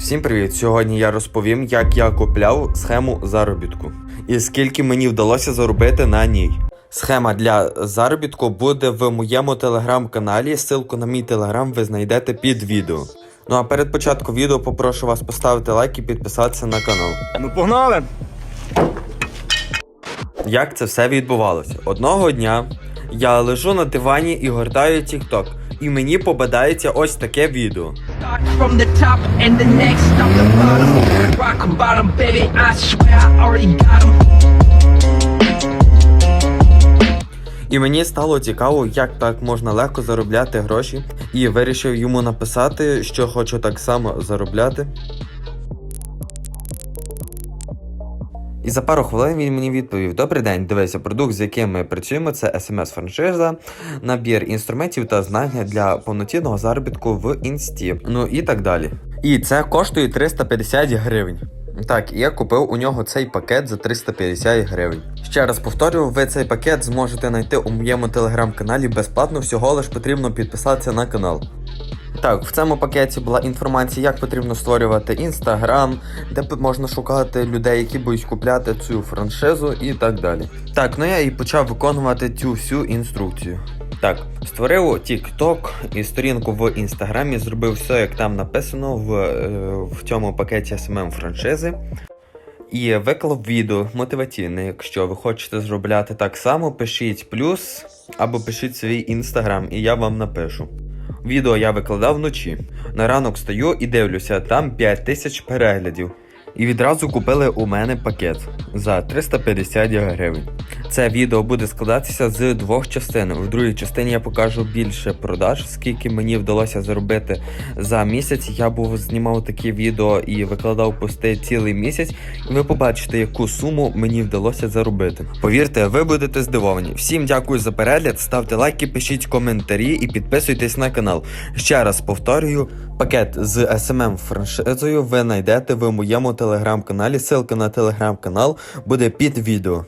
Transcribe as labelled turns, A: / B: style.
A: Всім привіт! Сьогодні я розповім, як я купляв схему заробітку і скільки мені вдалося заробити на ній. Схема для заробітку буде в моєму телеграм-каналі. Ссылку на мій телеграм ви знайдете під відео. Ну а перед початком відео попрошу вас поставити лайк і підписатися на канал.
B: Ну погнали!
A: Як це все відбувалося? Одного дня я лежу на дивані і гортаю TikTok, і мені попадається ось таке відео. І мені стало цікаво, як так можна легко заробляти гроші, і вирішив йому написати, що хочу так само заробляти. І за пару хвилин він мені відповів: Добрий день, дивися, продукт, з яким ми працюємо, це sms франшиза набір інструментів та знання для повноцінного заробітку в інсті. Ну і так далі. І це коштує 350 гривень. Так, я купив у нього цей пакет за 350 гривень. Ще раз повторюю, ви цей пакет зможете знайти у моєму телеграм-каналі безплатно, всього лиш потрібно підписатися на канал. Так, в цьому пакеті була інформація, як потрібно створювати інстаграм, де можна шукати людей, які будуть купляти цю франшизу і так далі. Так, ну я і почав виконувати цю всю інструкцію. Так, створив TikTok і сторінку в інстаграмі, зробив все, як там написано в, е, в цьому пакеті SMM франшизи. І виклав відео мотиваційне. Якщо ви хочете зробляти так само, пишіть плюс або пишіть свій інстаграм, і я вам напишу. Відео я викладав вночі. На ранок стою і дивлюся, там 5000 переглядів. І відразу купили у мене пакет за 350 гривень. Це відео буде складатися з двох частин. В другій частині я покажу більше продаж, скільки мені вдалося заробити за місяць. Я був знімав такі відео і викладав пости цілий місяць. І ви побачите, яку суму мені вдалося заробити. Повірте, ви будете здивовані. Всім дякую за перегляд, ставте лайки, пишіть коментарі і підписуйтесь на канал. Ще раз повторюю, пакет з SMM франшизою ви знайдете в моєму телеграм-каналі. Ссылка на телеграм-канал буде під відео.